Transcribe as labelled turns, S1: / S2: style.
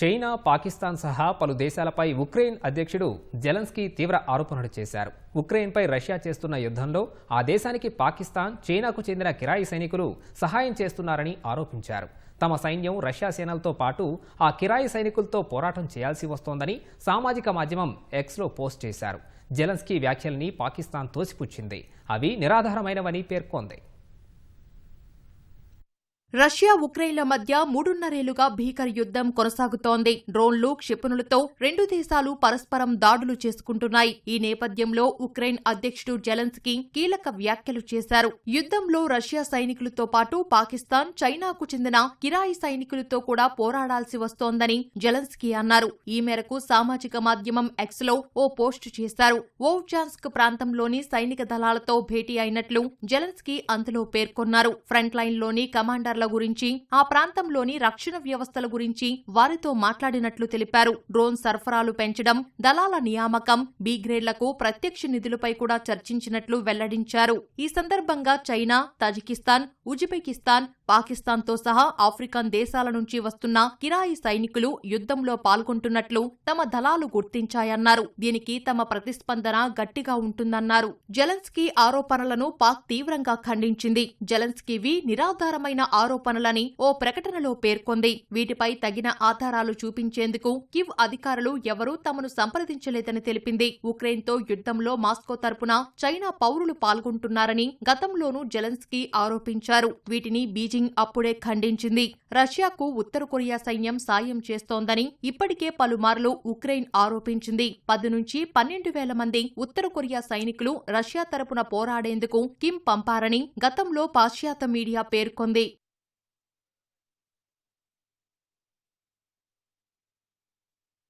S1: China Pakistan సహా పలు దేశాలపై Ukraine అధ్యక్షుడు జెలెన్స్కీ తీవ్ర ఆరోపణలు చేశారు. ఉక్రెయిన్పై రష్యా చేస్తున్న యుద్ధంలో ఆ దేశానికి పాకిస్తాన్ చైనాకు చెందిన కిరాయి సైనికులు సహాయం చేస్తున్నారని ఆరోపించారు. తమ సైన్యం రష్యా సేనలతో పాటు ఆ కిరాయి సైనికులతో పోరాటం చేయాల్సి వస్తోందని సామాజిక మాధ్యమం ఎక్స్లో పోస్ట్ చేశారు. జెలెన్స్కీ వ్యాఖ్యల్ని పాకిస్తాన్ తోసిపుచ్చింది. అవి నిరాధారమైనవని పేర్కొంది.
S2: రష్యా ఉక్రెయిన్ల మధ్య మూడున్నరేళ్ళుగా భీకర యుద్ధం కొనసాగుతోంది. డ్రోన్లు క్షిపణులతో రెండు దేశాలు పరస్పరం దాడులు చేసుకుంటున్నాయి. ఈ నేపథ్యంలో ఉక్రెయిన్ అధ్యక్షుడు జెలెన్స్కీ కీలక వ్యాఖ్యలు చేశారు. యుద్ధంలో రష్యా సైనికులతో పాటు పాకిస్తాన్ చైనాకు చెందిన కిరాయి సైనికులతో కూడా పోరాడాల్సి వస్తోందని జెలెన్స్కీ అన్నారు. ఈ మేరకు సామాజిక మాధ్యమం ఎక్స్లో ఓ పోస్టు చేశారు. ఓవ్జాన్స్క్ ప్రాంతంలోని సైనిక దళాలతో భేటీ అయినట్లు జెలెన్స్కీ అందులో పేర్కొన్నారు. ఫ్రంట్ లైన్లోని అధికారుల గురించి ఆ ప్రాంతంలోని రక్షణ వ్యవస్థల గురించి వారితో మాట్లాడినట్లు తెలిపారు. డ్రోన్ సరఫరాలు పెంచడం దళాల నియామకం బి గ్రేడ్లకు ప్రత్యక్ష నిధులపై కూడా చర్చించినట్లు వెల్లడించారు. ఈ సందర్భంగా చైనా తజికిస్తాన్ ఉజ్బెకిస్తాన్ పాకిస్తాన్తో సహా ఆఫ్రికన్ దేశాల నుంచి వస్తున్న కిరాయి సైనికులు యుద్ధంలో పాల్గొంటున్నట్లు తమ దళాలు గుర్తించాయన్నారు. దీనికి తమ ప్రతిస్పందన గట్టిగా ఉంటుందన్నారు. జెలెన్స్కీ ఆరోపణలను పాక్ తీవ్రంగా ఖండించింది. జెలెన్స్కీవి నిరాధారమైన ఆరోపణలని ఓ ప్రకటనలో పేర్కొంది. వీటిపై తగిన ఆధారాలు చూపించేందుకు కివ్ అధికారులు ఎవరూ తమను సంప్రదించలేదని తెలిపింది. ఉక్రెయిన్తో యుద్ధంలో మాస్కో తరపున చైనా పౌరులు పాల్గొంటున్నారని గతంలోనూ జెలెన్స్కీ ఆరోపించారు. వీటిని బీజింగ్ అప్పుడే ఖండించింది. రష్యాకు ఉత్తర కొరియా సైన్యం సాయం చేస్తోందని ఇప్పటికే పలుమార్లు ఉక్రెయిన్ ఆరోపించింది. పది నుంచి పన్నెండు వేల మంది ఉత్తర కొరియా సైనికులు రష్యా తరపున పోరాడేందుకు కిమ్ పంపారని గతంలో పాశ్చాత్య మీడియా పేర్కొంది.